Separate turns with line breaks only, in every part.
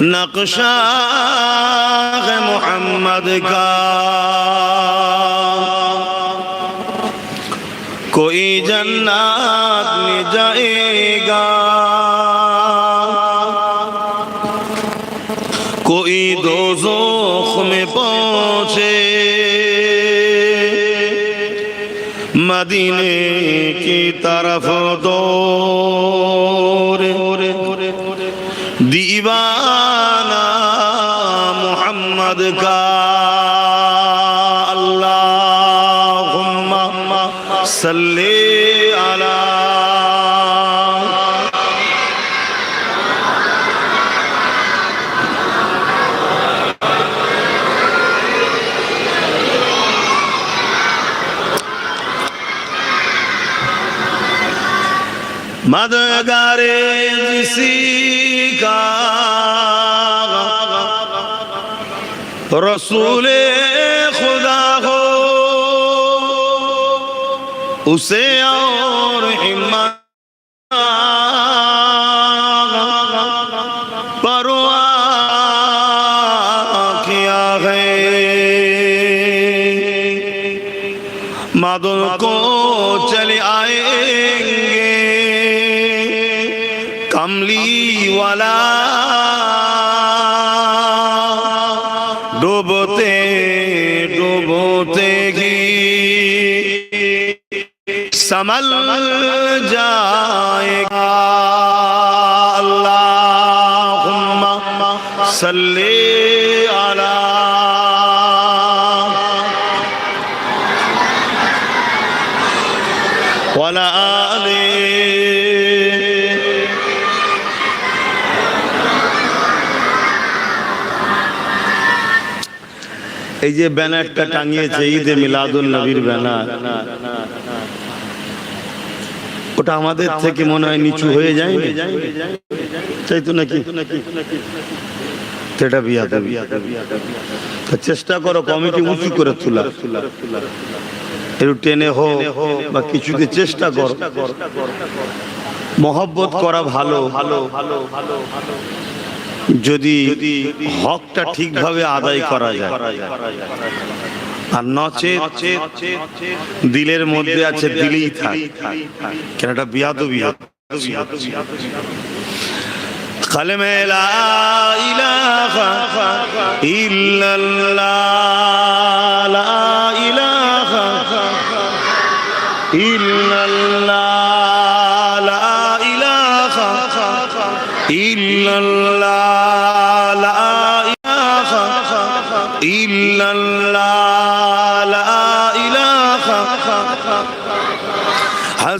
نقشہ ہے محمد کا کوئی جنات میں جائے گا کوئی دوزخ میں پہنچے مدینے کی طرف دور دیوار کا اللہم صلی علی مدگار جسی کا رسول خدا ہو اسے اور ہمت সমল जाएगा এই যে ব্যানারটা টাঙিয়েছে ঈদে মিলাদুল নবীর ব্যানার। ওটা আমাদের থেকে মনে হয় নিচু হয়ে যায় তাই তো নাকি? সেটা বিয়া চেষ্টা করো কমিটি উঁচু করে তোলা। একটু টেনে হোক বা কিছুতে চেষ্টা করো। মহব্বত করা ভালো। ভালো ভালো ভালো যদি হকটা ঠিকভাবে আদায় করা যায়। আর নচে দিলের মধ্যে আছে দিলেই থাক। কেন এটা বিয়াদ বিয়াদ কলমে লা ইলাহা ইল্লাল্লাহ।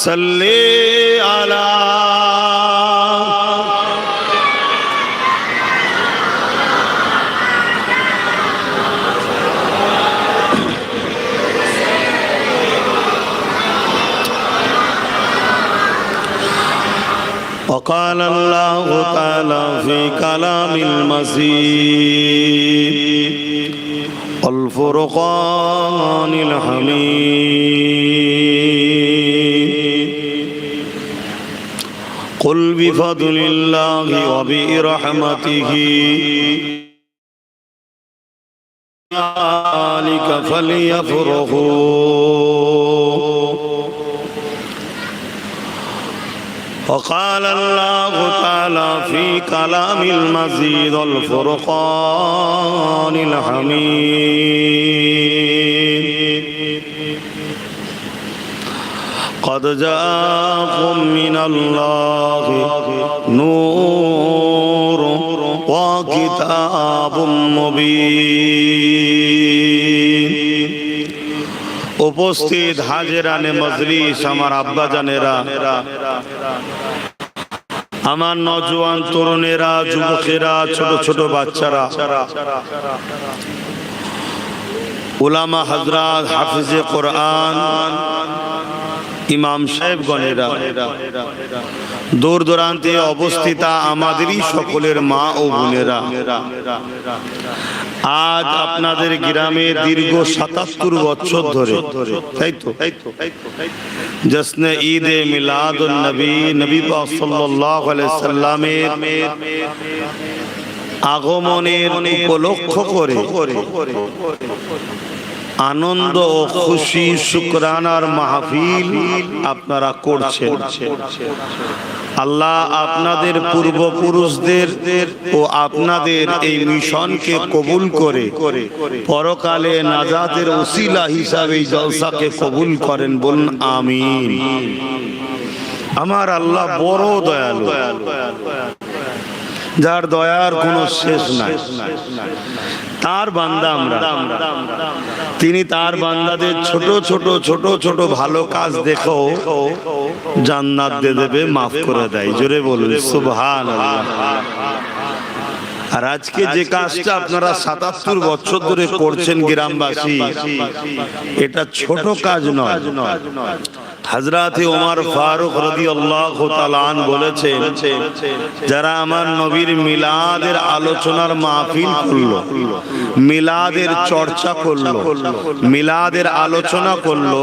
صل على وقال الله تعالى في كلام المسيح الفرقان الحميد قل بفضل الله وبرحمته ذلك فليفرحوا وقال الله تعالى في كلام المزيد الفرقان الحميد قد جاءكم من الله نور وكتاب مبين উপস্থিত হাজেরানে মজলিস আমার আব্বা জানেরা আমার নজওয়ান তরুণেরা যুবকেরা ছোট ছোট বাচ্চারা উলামা হজরত হাফিজে কোরআন ইমাম সাহেবগণেরা দূর দূরান্তে অবস্থিত আমাদেরই সকলের মা ও বোনেরা, আজ আপনাদের গ্রামে দীর্ঘ সাতাত্তর বছর ধরে জশ্নে ঈদ এ মিলাদুন নবী নবী সাল্লামের আগমনের উপলক্ষ করে আনন্দ খুশি শুক্রানার মাহফিল আপনারা করছেন। আল্লাহ আপনাদের পূর্বপুরুষদের ও আপনাদের এই মিশনকে কবুল করে পরকালে নাজাদের ওসিলা হিসাবে জলসাকে কবুল করেন বলুন, আমিন। আমার আল্লাহ বড় দয়ালু। যার দয়ার কোনো শেষ নাই। তার বান্দা আমরা। তিনি তার বান্দাদের ছোট ছোট ছোট ছোট ভালো কাজ দেখো, জান্নাত দিয়ে দেবে, মাফ করে দেয়। জোরে বলবে সুবহান আর আজকে যে কাজটা আপনারা সাতাত্তর বছর ধরে করছেন গ্রামবাসী, এটা ছোট কাজ নয়। হাজরাতে ওমর ফারুক রদি আল্লাহ বলেছেন যারা আমার নবীর মিলাদের আলোচনার মাহফিল করলো মিলাদের চর্চা করলো মিলাদের আলোচনা করলো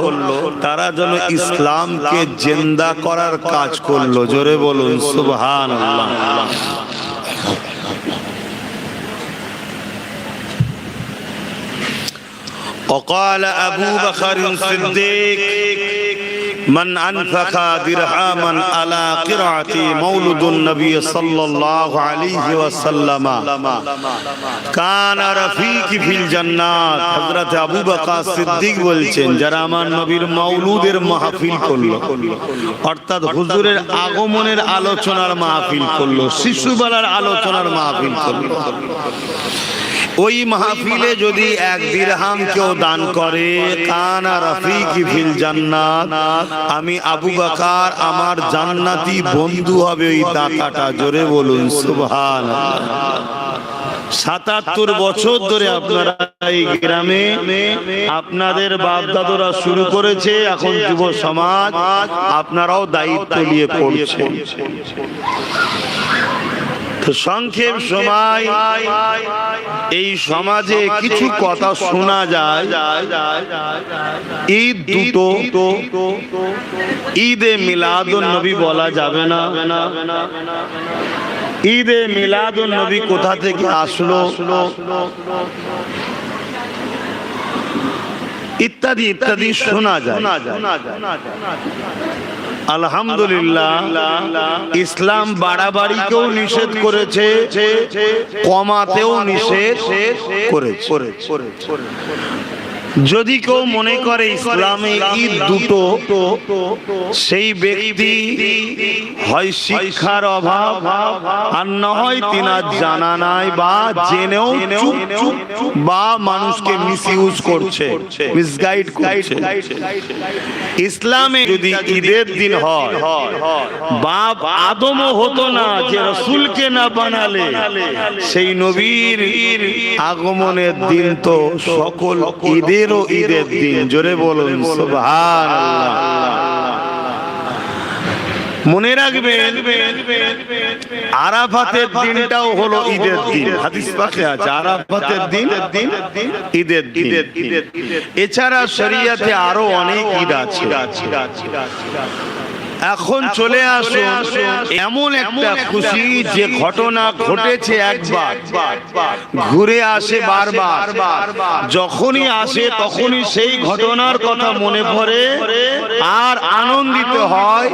তারা যেন ইসলামকে জেন্দা করার কাজ করলো জোরে বলুন সুবহান আল্লাহ وقال أبو بكر الصديق من أنفق درهما على قراءة مولد النبي صلى الله عليه وسلم كان رفيق في الجنات حضرت আবু বকর সিদ্দিক বলছেন যারা আমার নবীর মৌলুদের মাহফিল করলো অর্থাৎ হুজুরের আগমনের আলোচনার মাহফিল করলো শিশুবেলার আলোচনার মাহফিল করলো ওই মাহফিলে যদি এক দিরহাম কেউ দান করে, কানা রফিকি ফিল জান্নাত। আমি আবু বকর, আমার জান্নাতি বন্ধু হবে ওই দাতাটা। জোরে বলুন সুবহান সাতাত্তর বছর ধরে আপনারা এই গ্রামে, আপনাদের বাপ দাদুরা শুরু করেছে, এখন যুব সমাজ, আপনারাও দায়িত্ব নিয়ে করছেন তো সংক্ষেপ সময়। এই সমাজে কিছু কথা শোনা যায়। ঈদ দুটো ঈদে মিলাদুন নবী বলা যাবে না। ঈদে মিলাদুন নবী কোথা থেকে আসলো? ইত্যাদি ইত্যাদি শোনা যায়। আলহামদুলিল্লাহ ইসলাম বাড়াবাড়িকেও নিষেধ করেছে কমাতেও নিষেধ করেছে। যদি কেউ মনে করে ইসলামে ঈদ দুটো সেই ব্যক্তি হয় শিক্ষার অভাব আর না হয় তিনার জানা নাই বা জেনেও বা মানুষকে মিস ইউজ করছে মিসগাইড করছে। ইসলামে যদি ঈদের দিন হয় বাপ আদমও হতো না যে রসুলকে না বানালে। সেই নবীর আগমনের দিন তো সকল ঈদেরও ঈদের দিন জোরে বলুন মনে রাখবেন আরাফাতের দিনটাও হলো ঈদের দিন। হাদিস পাকে আছে আরাফাতের দিন ঈদের দিন। এছাড়া শরিয়াতে আরও অনেক ঈদ আছে। এখন চলে আসুন। এমন একটা খুশি যে ঘটনা ঘটেছে একবার। ঘুরে আসে বারবার। যখনই আসে তখনই সেই ঘটনার কথা মনে পড়ে আর আনন্দিত হয়।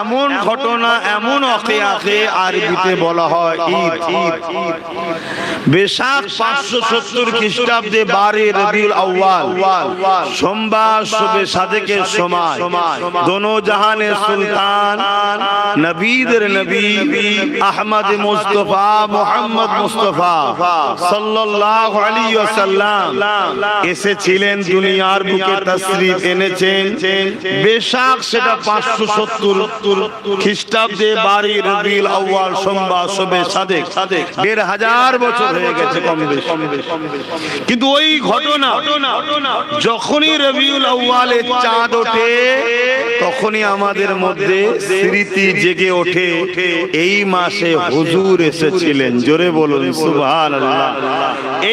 এমন ঘটনা এমন অকে আকে আরবিতে বলা হয় ঈদ। ঈদ। বেশাক পাঁচশো সত্তর খ্রিস্টাব্দে বারে রবিউল আউ্বাল সোমবার শুভে সাদেকের সময়। দোনো জাহানের সুলতান, নবীদের নবী আহমদ মুস্তফা মোহাম্মদ মুস্তফা সাল্লাল্লাহু আলাইহি ওয়াসাল্লাম এসেছিলেন দুনিয়ার বুকে তশরিফ এনেছেন। বেশাক সেটা 570 খ্রিস্টাব্দে বাড়ি রবিউল আউয়াল সোমবার শবে সাদেক। দেড় হাজার বছর হয়ে গেছে কম কিন্তু ওই ঘটনা, যখনই রবিউল আউয়ালে চাঁদ ওঠে, তখনই আমাদের মধ্যে স্মৃতি জেগে ওঠে, এই মাসে হুজুর এসেছিলেন। জোরে বলুন, সুবহানাল্লাহ।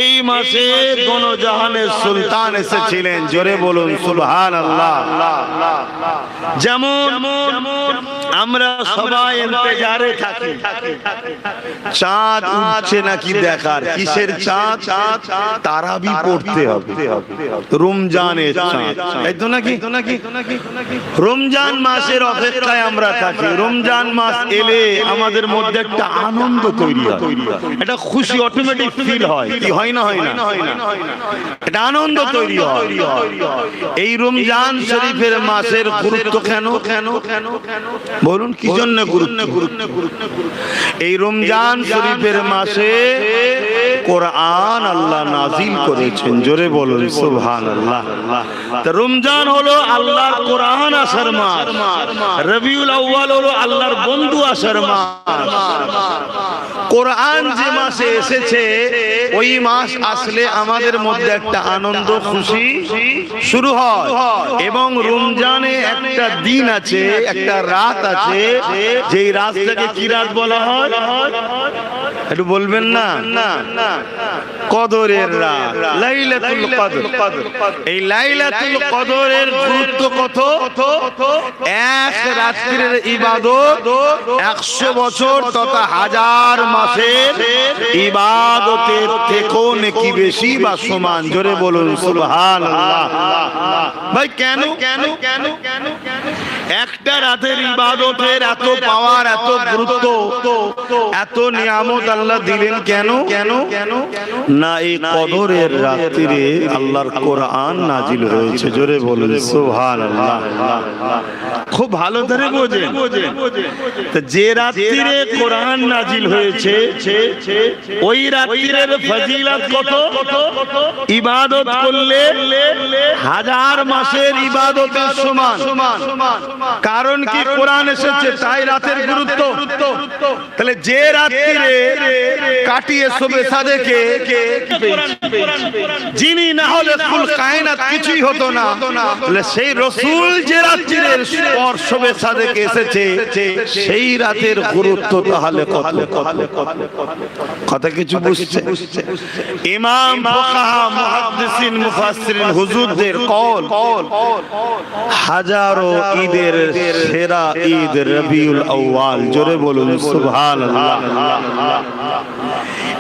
এই মাসে কোন জাহানের সুলতান এসেছিলেন। জোরে বলুন, সুবহানাল্লাহ। যেমন আমরা সবাই ইন্তজারে থাকি। চাঁদ উঠছে নাকি দেখার? কিসের চাঁদ? তারাবি পড়তে হবে। রমজানের চাঁদ। তাই তো নাকি? রমজান মাসের অপেক্ষায় আমরা থাকি। রমজান মাস এলে আমাদের মধ্যে একটা আনন্দ তৈরি হয়। একটা খুশি অটোমেটিক ফিল হয়। কি হয় না হয় না? একটা আনন্দ তৈরি হয়। এই রমজান শরীফের মাসের গুরুত্ব কেন? কেন কেন বলুন, কি জন্য গুরুত্ব? এই রমজান শরীফের মাসে কোরআন আল্লাহ নাজিল করেছেন। জোরে বলুন, সুবহানাল্লাহ। রমজান হলো আল্লাহর কোরআন আসার মাস। রবিউল আউয়াল হলো আল্লাহর বন্ধু আসার মাস। কোরআন যে মাসে এসেছে, ওই মাস আসলে আমাদের মধ্যে একটা আনন্দ, খুশি শুরু হয়। এবং রমজানে একটা দিন আছে, একটা রাত আছে, যেই রাতটাকে কি রাত বলা হয়? একটু বলবেন না? কদরের রাত, লাইলাতুল কদর। এই লাইলাতুল কদরের গুরুত্ব কত? এক রাত্রির ইবাদত একশো বছর তথা হাজার মাসের ইবাদতের থেকেও নাকি বেশি বা সমান? জোরে বলুন সুবহানাল্লাহ। ভাই কেন? কেন? কেন? কেন? একটা রাতের ইবাদতের এত পাওয়ার এত গুরুত্ব এত নিয়ামত আল্লাহ দিলেন কেন? কেন? কেন? না এই কদরের রাত্রিরে আল্লাহর কোরআন নাজিল হয়েছে। জোরে বলুন সুবহানাল্লাহ। খুব ভালো ধরে বোঝেন। যে রাত্রিরে কোরআন নাজিল হয়েছে ওই রাত্রিরের ফজিলত কত? ইবাদত করলে হাজার মাসের ইবাদতের সমান। কারণ কি কোরআন এসেছে তাই রাতের গুরুত্ব। তাহলে যে রাত্রিরে কাটিয়ে শোবে সাদেকে যিনি না হলে কুল কায়নাত কিছুই হতো না। তাহলে সেই রসুল যে রাত্রিরের পর শোবে সাদেকে এসেছে, সেই রাতের গুরুত্ব তাহলে কত? কথা কিছু বুঝছে? ইমাম ফুকাহা মুহাদ্দিসিন মুফাসসিরিন হুজুরদের কল, হাজারো ঈদের সেরা ঈদ রবিউল আউয়াল, জোরে বলুন, সুবহানাল্লাহ।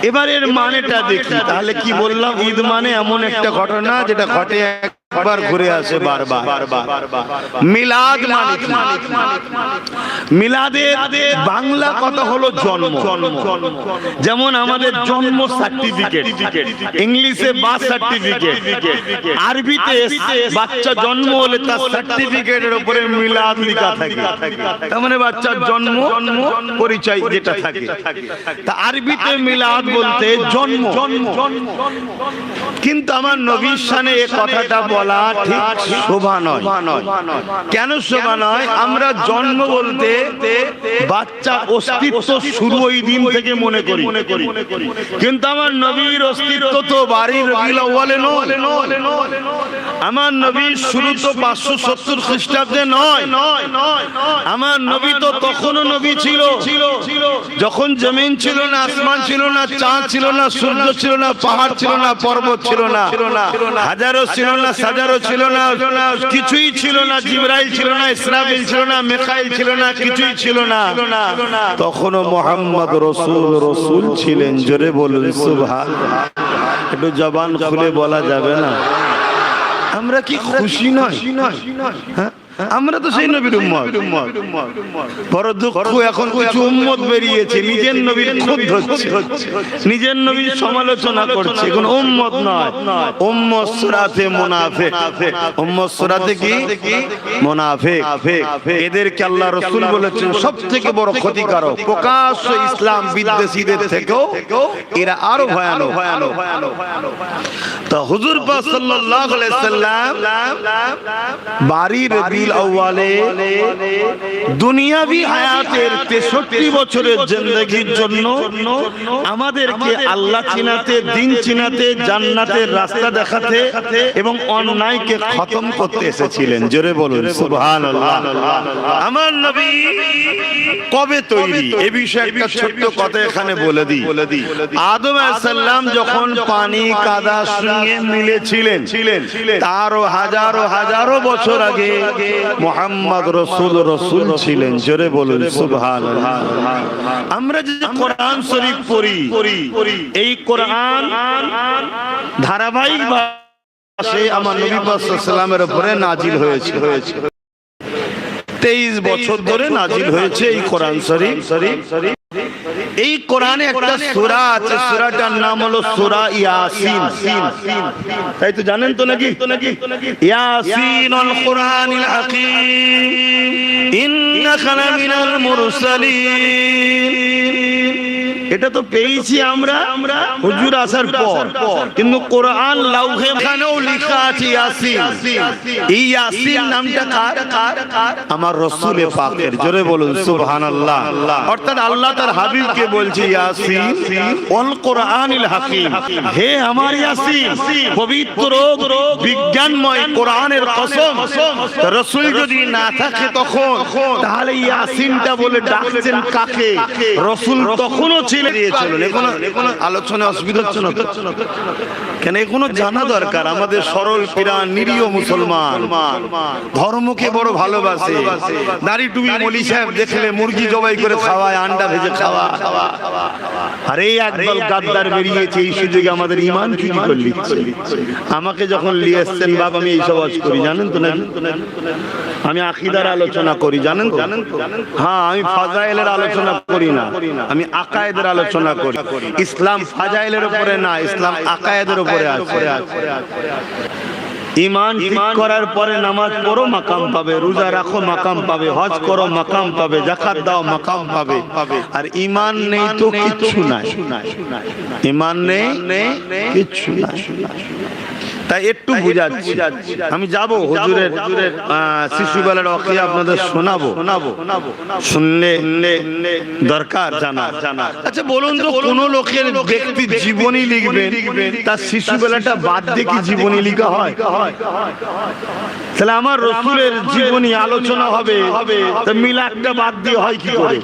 এবারের মানেটা দেখি, তাহলে কি বললাম? ঈদ মানে এমন একটা ঘটনা যেটা ঘটে বাংলা কথা যেমন আমাদের জন্ম সার্টিফিকেট ইংলিশে বার্থ সার্টিফিকেট আরবিতে বাচ্চা জন্ম হলে তার সার্টিফিকেটের উপরে মিলাদ লেখা থাকে। তার মানে বাচ্চার জন্ম, পরিচয় যেটা থাকে। তা আরবিতে মিলাদ বলতে জন্ম। কিন্তু আমার নবীর সানে এ কথাটা বলা ঠিক শোভা নয়। কেন শোভা নয়? আমরা জন্ম বলতে বাচ্চা অস্তিত্ব শুরু ওই দিন থেকে মনে করি। কিন্তু আমার নবীর অস্তিত্ব তো বাড়ির নয়। আমার নবীর শুরু তো পাঁচশো সত্তর খ্রিস্টাব্দে নয়। আমার নবী তো তখনও নবী ছিল। যখন জমিন ছিল না আসমান ছিল না চাঁদ ছিল না সূর্য ছিল না পাহাড় ছিল না পর্বত ছিল না। হাজারো ছিল না সাজারো ছিল না কিছুই ছিল না জিবরাইল ছিল না ইসরাফিল ছিল না মেকাইল ছিল না কিছুই ছিল না। তখনও মোহাম্মদ রসুল রসুল ছিলেন জোরে বলুন সুভা একটু জবান খুলে বলা যাবে না। আমরা কি খুশি নয়? হ্যাঁ? আমরা তো সেই নবীর উম্মত। বড় দুঃখ এখন কিছু উম্মত বেরিয়েছে নিজের নবীর খুদ হচ্ছে। নিজের নবীর সমালোচনা করছে কোন উম্মত নয়। উম্মত সুরাতে মুনাফিক। উম্মত সুরাতে কি? মুনাফিক। এদেরকে আল্লাহ রাসূল বলেছেন সবথেকে বড় ক্ষতিকারক প্রকাশ্য ইসলাম বিদ্বেষীদের থেকেও এরা আরও ভয়ানক। তো হুজুর পাক সাল্লাল্লাহু আলাইহি সাল্লাম বাড়ির রবিউল আউয়ালে, দুনিয়াবি হায়াতের 63 বছরের জিন্দেগির জন্য আমাদেরকে আল্লাহ চিনাতে, দিন চিনাতে, জান্নাতের রাস্তা দেখাতে এবং অন্যায়কে খতম করতে এসেছিলেন। জোরে বলুন, সুবহানাল্লাহ। আমার নবী কবে তৈরি? এ বিষয়ে একটা ছোট্ট কথা এখানে বলে দিই। আদম আলাইহিসসালাম যখন পানি কাদা সঙ্গে মিলেছিলেন, তারও হাজারো হাজারো বছর আগে মোহাম্মদ রসুল রসুল ছিলেন জোরে বলুন সুবহানাল্লাহ। আমরা যে কোরআন শরীফ পড়ি এই কোরআন ধারাবাহিক ভাবে আমার নবী সাল্লামের উপরে নাজিল হয়েছে হয়েছে। তেইশ বছর ধরে নাজিল হয়েছে এই কোরআন শরীফ। শরীফ শরীফ। এই কোরআনে একটা সূরা আছে সূরাটার নাম হলো সূরা ইয়াসিন। তাই তো জানেন তো নাকি? ইয়াসিন আল কোরআনিল হাকীম। ইন্নাকা লামিনাল মুরসালিন। এটা তো পেয়েছি আমরা হুজুর আসার পর। কিন্তু কোরআন লাউহে খানেও লেখা আছে ইয়াসিন। এই ইয়াসিন নামটা কার? আমার রসুলে পাকের। জোরে বলুন সুবহানাল্লাহ। অর্থাৎ আল্লাহ তার হাবিবকে বলছে কোরআনিল হাকিম। হে আমার পবিত্র বিজ্ঞানময় কোরআনের কসম, রসুল যদি না থাকে তখন, তাহলে ইয়াসিনটা বলে ডাকছেন কাকে? রসুল তখনও ছিল দিয়েছিল এখনও আলোচনা অসুবিধা হচ্ছে না কেন? এখনও জানা দরকার, আমাদের সরল পিরান নিরীহ মুসলমান। ধর্মকে বড় ভালোবাসে। দাড়ি টুবি মলি সাহেব দেখলে মুরগি জবাই করে খাওয়ায়, আন্ডা ভেজে খাওয়া আর একদল গাদ্দার বেরিয়েছে এই সুযোগে আমাদের ইমান চুরি করে নিচ্ছে আমাকে যখন নিয়ে এসছেন বাবা আমি এইসব করি জানেন তো না? আমি আকিদার আলোচনা করি জানেন তো? হ্যাঁ আমি ফাজাইলের আলোচনা করি না। আমি আকায়েদের আলোচনা করি। ইসলাম ফাজাইলের উপরে না ইসলাম আকায়েদের উপরে আছে। ইমান ঠিক করার পরে নামাজ পড়ো মাকাম পাবে। রোজা রাখো মাকাম পাবে। হজ করো মাকাম পাবে জাকাত দাও মাকাম পাবে। আর ইমান নেই তো কিচ্ছু নাই। ইমান নেই। কিচ্ছু নাই। তাই একটু বুঝাচ্ছি। আমি যাব হুজুরের শিশুবেলার অকিয়া আপনাদের শোনাবো। শুনলে দরকার জানা জানা আচ্ছা বলুন তো কোন লোকের ব্যক্তি জীবনী লিখবে তার শিশুবেলাটা বাদ দিয়ে কি জীবনী লিখা হয়? তাহলে আমার রসুলের জীবনী আলোচনা হবে। তা মিলাদটা বাদ দিয়ে হয় কি করে?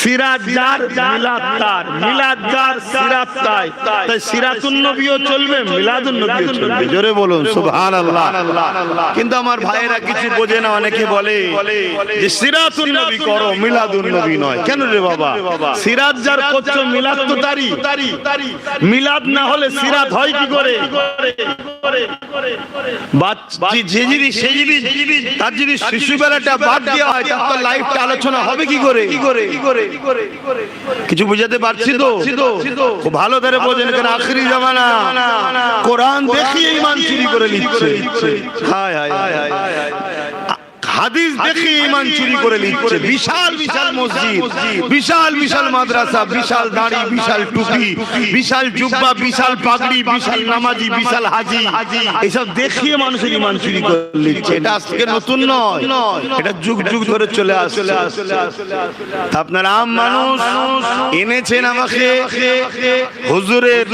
সিরাত যার মিলাদ তার। মিলাদ যার সিরাত তাই। তাই সিরাতুন নবীও চলবে মিলাদুন নবীও চলবে। জোরে বলুন সুবহানাল্লাহ। কিন্তু আমার ভাইয়েরা কিছু বোঝে না অনেকে বলে যে সিরাতুন নবী করো মিলাদুন নবী নয়। কেন রে বাবা? সিরাত যার করছ মিলাদ তো তারি মিলাদ না হলে সিরাত হয় কি করে? যে জিনিস সেই জিনিস তার যদি শিশুবেলাটা বাদ দেওয়া হয় তার তো লাইফটা আলোচনা হবে কি করে? কি করে? কিছু বুঝাতে পারছি তো? ভালো করে বোঝেন কেন আখরি জামানা। কোরআন দেখিয়ে ইমান চুরি করে নিচ্ছে। হায় হায় হায় হায়। হাদিস দেখে ইমান চুরি করে নিচ্ছে বিশাল বিশাল মসজিদ। বিশাল বিশাল মাদ্রাসা বিশাল দাড়ি বিশাল টুপি বিশাল জুব্বা বিশাল পাগড়ি বিশাল নামাজি বিশাল হাজি। এসব দেখিয়ে মানুষের ইমান চুরি করে নিচ্ছে এটা আজ থেকে নতুন নয়। এটা যুগ যুগ ধরে চলে আসছে। আপনার আম মানুষ এনেছেন আমাকে। হুজুরের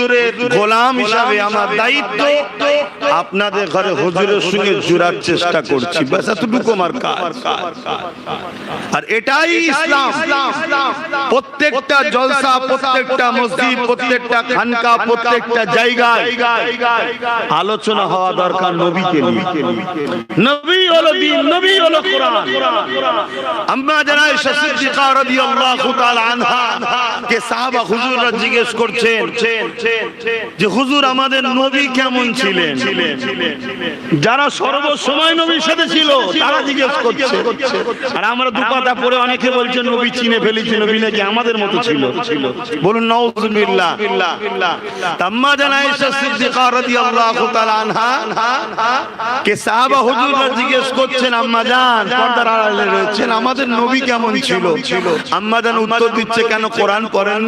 গোলাম হিসাবে আমার দায়িত্ব আপনাদের ঘরে হুজুরের সঙ্গে জুড়ার চেষ্টা করছি। ব্যাস এতটুকু আমার কাজ আর এটাই ইসলাম। প্রত্যেকটা জলসা প্রত্যেকটা মসজিদ প্রত্যেকটা খানকা প্রত্যেকটা জায়গায় আলোচনা হওয়া দরকার নবীকে নবী হলো দিন নবী হলো কোরআন। আম্মা জানা আয়েশা সিদ্দিকা রাদিয়াল্লাহু তাআলা আনহা কে সাহাবা হুজুররা জিজ্ঞেস করছেন যে হুজুর আমাদের নবী কেমন ছিলেন? যারা সর্বসময় নবীর সাথে ছিল তারা জিজ্ঞেস জিজ্ঞেস করছে আর আমরা দু কথা পড়ে অনেকে বলছে নবী চিনে ফেলেছি নবী নাকি আমাদের মতো ছিল। বলুন নাউজুবিল্লাহ। তাম্মা জানা আয়েশা সিদ্দিকা রাদিয়াল্লাহু তাআলা আনহা কে সাহাবা হুজুররা জিজ্ঞেস করছেন আম্মা জান পর্দার আড়ালে রয়েছেন আমাদের নবী কেমন ছিল? আম্মা জান উত্তর দিচ্ছে কেন কোরআন পড়েন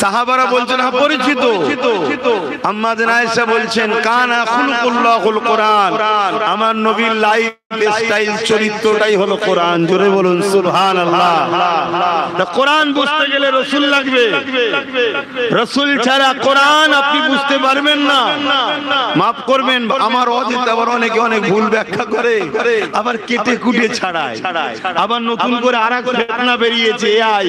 সাহাবারা বলছেন হ্যাঁ পরিচিত। আম্মা জান আয়েশা বলছেন কানা খুলকুল্লাহুল কোরআন। আমার নবীর লাইফ স্টাইল চরিত্রটাই হলো কোরআন। জোরে বলুন সুবহানাল্লাহ। তা কোরআন বুঝতে গেলে রসুল লাগবে। রসুল ছাড়া কোরআন আপনি বুঝতে পারবেন না। মাফ করবেন আমার অজিত আবার অনেকে অনেক ভুল ব্যাখ্যা করে আবার কেটে কুটে ছাড়ায়। আবার নতুন করে আর এক ফেতনা বেরিয়েছে এআই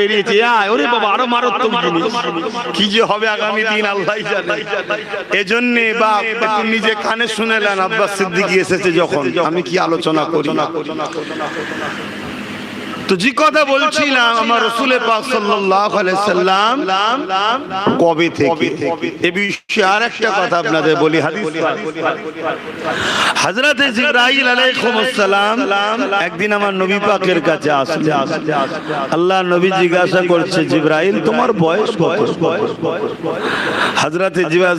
বেরিয়েছে এআই? ওরে বাবা আরও মারাত্মক জিনিস। কি যে হবে আগামী দিন আল্লাহ জানে। এজন্যে বাপ নিজে কানে শুনেলেন আব্বাস সিদ্দিকী। এসেছে। যখন আমি কি আলোচনা করি? না তো যে কথা বলছিলাম আমার রসুলের পাক সাল্লাম কবে থেকে? এ বিষয়ে কথা আপনাদের বলি আমার বয়স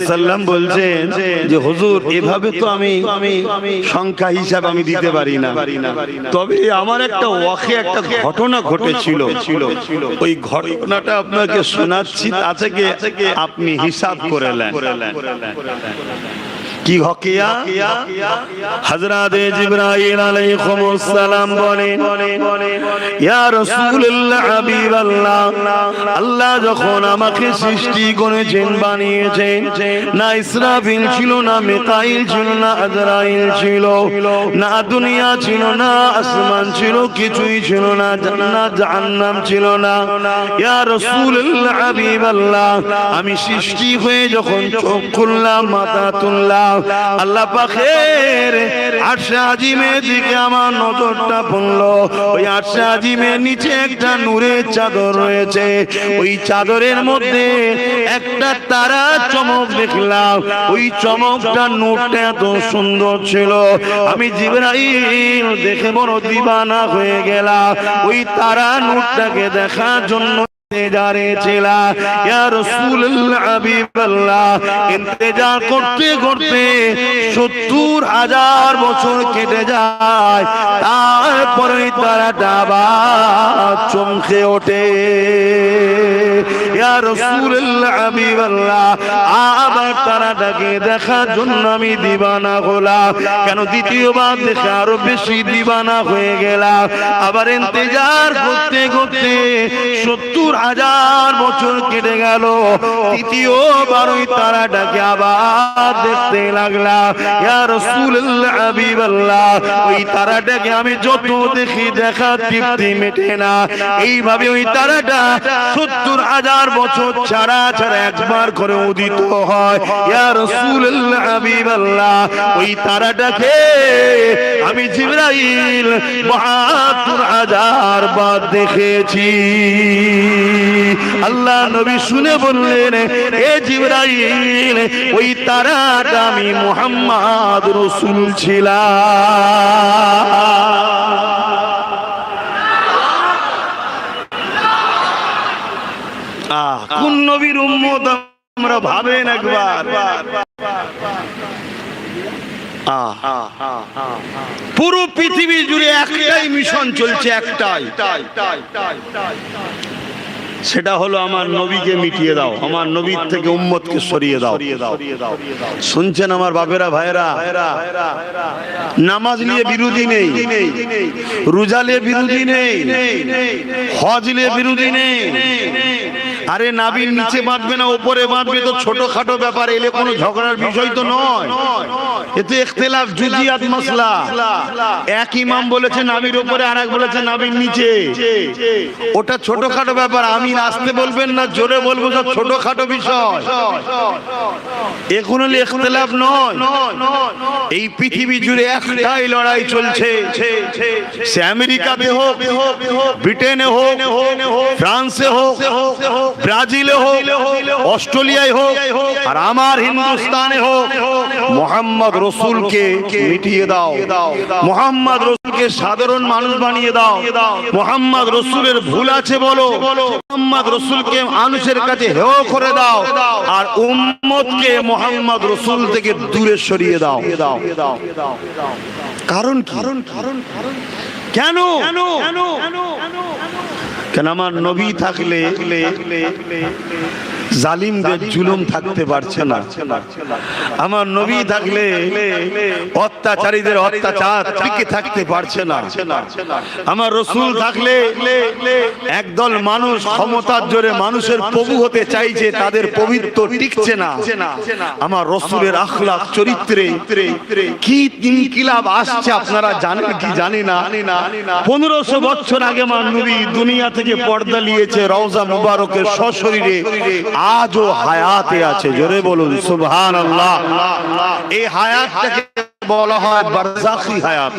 সাল্লাম বলছেন যে, হুজুর, এভাবে তো আমি সংখ্যা হিসাব আমি দিতে পারি না। তবে আমার একটা ওয়াকে একটা ঘটনা ঘটেছিল। ওই ঘটনাটা আপনাকে শোনাচ্ছি তা থেকে আপনি হিসাব করে নেন। কি হকিয়া? হযরত জিবরাইল আলাইহিস সালাম বলেন, ইয়া রাসূলুল্লাহ, হাবিবাল্লাহ, আল্লাহ যখন আমাকে সৃষ্টি করেছেন, বানিয়েছেন, না ইসরাফিল ছিল, না মিকাইল ছিল, না আজরাইল ছিল, না দুনিয়া ছিল, না আসমান ছিল, কিছুই ছিল না, জান্নাত, জাহান্নাম ছিল না। ইয়া রাসূলুল্লাহ, হাবিবাল্লাহ, আমি সৃষ্টি হয়ে যখন চোখ খুললাম, মাথা তুললাম আল্লাহ পাখের আরশে আজিমের দিকে আমার নজরটা পড়ল। ওই আরশে আজিমের নিচে একটা নূরের চাদর রয়েছে। ওই চাদরের মধ্যে একটা তারা চমক দেখলাম। ওই চমকটা নূরটা এত সুন্দর ছিল। আমি জিবরাইল দেখে বড় দিবানা হয়ে গেলাম। ওই তারা নূরটাকে দেখার জন্য ইয়া হাবিবাল্লাহ, ইন্তেজার করতে করতে 70 হাজার বছর কেটে যায়। তারপরে তারাটা আবার চমকে ওঠে। ইয়া রাসূলুল্লাহ হাবিবাল্লাহ, আবার তারাটাকে দেখার জন্য আমি দিবানা হলাম কেন দ্বিতীয়বার দেখে আরও বেশি দিবানা হয়ে গেলাম। আবার ইন্তেজার করতে করতে সত্তর হাজার বছর কেটে গেল। তৃতীয়বার ওই তারাটাকে আবার দেখতে লাগলাম। ইয়া রাসূলুল্লাহ, হাবিবাল্লাহ, ওই তারাটাকে আমি যত দেখি দেখা তৃপ্তি মেটে না। এইভাবে ওই তারাটা সত্তর হাজার বছর ছাড়া ছাড়া একবার করে উদিত হয়। ইয়া রাসূলুল্লাহ, হাবিবাল্লাহ, ওই তারাটাকে আমি জিবরাইল বাহাত্তর হাজার বার দেখেছি। আল্লাহ নবী শুনে বললেন, এ জিবরাইল, ওই তারাটা আমি মুহাম্মদ রসুল ছিলাম। কোন নবীর উম্মত আমরা ভাবেন একবার? পুরো পৃথিবী জুড়ে একটাই মিশন চলছে, একটাই। সেটা হলো আমার নবীকে মিটিয়ে দাও, আমার নবীর থেকে উম্মতকে সরিয়ে দাও। শুনছেন আমার বাপেরা ভাইরা নামাজ নিয়ে বিরোধী নেই, রোজা নিয়ে বিরোধী নেই, হজ নিয়ে বিরোধী নেই। আরে নাবির নিচে বাঁধবে না উপরে বাঁধবে তো ছোটখাটো ব্যাপার এলে কোনো ঝগড়ার বিষয় তো নয়। এতে ইখতিলাফ জুজিয়াত মাসলা এক ইমাম বলেছে নাবির উপরে আর এক বলেছে নাবির নিচে। ওটা ছোটখাটো ব্যাপার আমি আসতে বলবেন না জোরে বলব সব ছোটখাটো বিষয়। এখন হলে ইখতিলাফ নয়। এই পৃথিবী জুড়ে একটাই লড়াই চলছে। সে আমেরিকাতে হোক ব্রিটেনে হোক ফ্রান্সে হোক ব্রাজিলে হোক অস্ট্রেলিয়ায় হোক আর আমার হিন্দুস্তানে হোক মোহাম্মদ রসুলকে মিটিয়ে দাও মোহাম্মদ রসুলকে সাধারণ মানুষ বানিয়ে দাও মোহাম্মদ রসুলের ভুল আছে বলো মোহাম্মদ রসুলকে মানুষের কাছে হেও করে দাও আর উম্মতকে মোহাম্মদ রসুল থেকে দূরে সরিয়ে দাও। কারণ কারণ কারণ কেন? কেন? আমার নবী থাকলে জালিমদের জুলুম থাকতে পারছে না। আমার নবী থাকলে অত্যাচারীদের অত্যাচার টিকে থাকতে পারছে না। আমার রসুল থাকলে একদল মানুষ ক্ষমতার জোরে মানুষের প্রভু হতে চাইছে তাদের পবিত্র টিকছে না। আমার রসুলের আখলাখ চরিত্রে কি ইনকিলাব আসছে আপনারা জানেন কি জানি না। পনেরোশো বছর আগে আমার নবী দুনিয়া থেকে পর্দা নিয়েছে রওজা মুবারকের সশরীরে। আজও হায়াতে আছে। জোরে বলুন সুবহান আল্লাহ এই হায়াতটাকে বলা হয় বারজাখি। হায়াত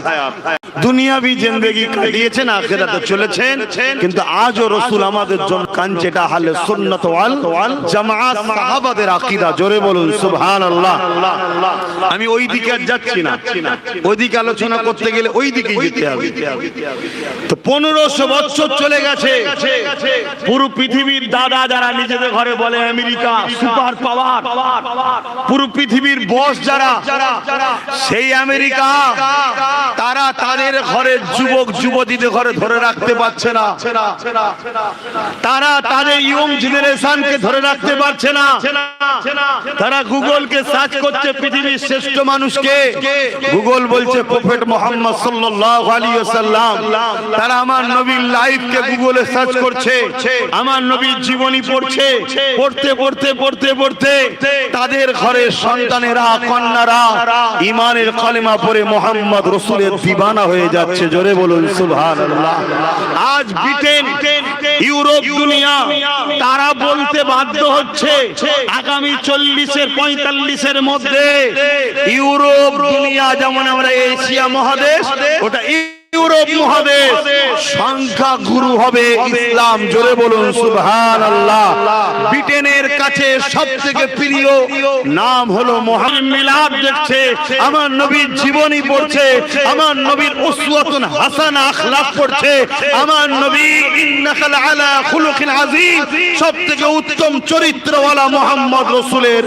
দুনিয়াবি জিন্দেগি কাটিয়েছেন, আখিরাতে চলেছেন, কিন্তু আজও রসুল আমাদের জন্য কাঞ্চেটা হালে সুন্নত ওয়াল জামাআত সাহাবাদের আকীদা। জোরে বলুন, সুবহানাল্লাহ। আমি ওই দিকে যাচ্ছি না। ওই দিকে আলোচনা করতে গেলে ওই দিকে যেতে হবে। তো পনেরোশো বছর চলে গেছে। পুরো পৃথিবীর দাদা যারা নিজেদের ঘরে বলে আমেরিকা, সুপার পাওয়ার। পুরো পৃথিবীর বস যারা সেই আমেরিকা তারা তাদের ঘরের যুবক যুবতীদের ঘরে ধরে রাখতে পারছে না। তারা তাদের ইয়ং জেনারেশনকে ধরে রাখতে পারছে না। তারা গুগলকে সার্চ করছে পৃথিবীর শ্রেষ্ঠ মানুষকে। গুগল বলছে, প্রফেট মোহাম্মদ সাল্লাল্লাহু আলাইহি ওয়াসাল্লাম, তারা আমার নবীর লাইফকে গুগলে সার্চ করছে। আমার নবীর জীবনী পড়ছে। পড়তে পড়তে পড়তে পড়তে তাদের ঘরের সন্তানেরা, কন্যারা, ইমানের কলেমা পড়ে মোহাম্মদ রসুলের দিবানা হয়ে যাচ্ছে। জোরে বলুন, সুবহানাল্লাহ। আজ ব্রিটেন, ইউরোপ, দুনিয়া, তারা বলতে বাধ্য হচ্ছে আগামী চল্লিশের, পঁয়তাল্লিশের মধ্যে ইউরোপ, দুনিয়া, যেমন আমরা এশিয়া মহাদেশ, ওটা ইউরোপ মহাদেশ সংখ্যা গুরু হবে ইসলাম। জোরে বলুন সুবহান আল্লাহ ব্রিটেনের কাছে সব প্রিয় নাম হলো মিলাদ দেখছে, আমার নবীর জীবনী পড়ছে, আমার নবীর উসওয়াতুন হাসানা আখলাক পড়ছে, আমার নবী ইন্নাকাল আলা উত্তম চরিত্রওয়ালা মোহাম্মদ রসুলের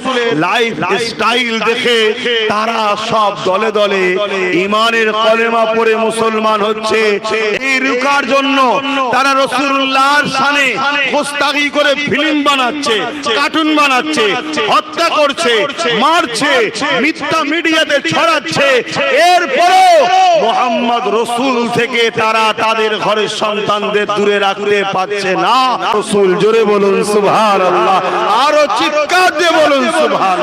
লাইফ স্টাইল দেখে তারা সব দলে দলে ইমানের কলেমা পড়ে মুসলমান হচ্ছে এই রুকার জন্য তারা রসুল্লাহর সানে গোস্তাগি করে ফিল্ম বানাচ্ছে, কার্টুন বানাচ্ছে, হত্যা করছে, মারছে, মিথ্যা মিডিয়াতে ছড়াচ্ছে। এরপরেও মোহাম্মদ রসুল থেকে তারা তাদের ঘরের সন্তানদের দূরে রাখতে পারছে না। রসুল জোরে বলুন সুভান আল্লাহ আরও চিৎকার দিয়ে বলুন সুভান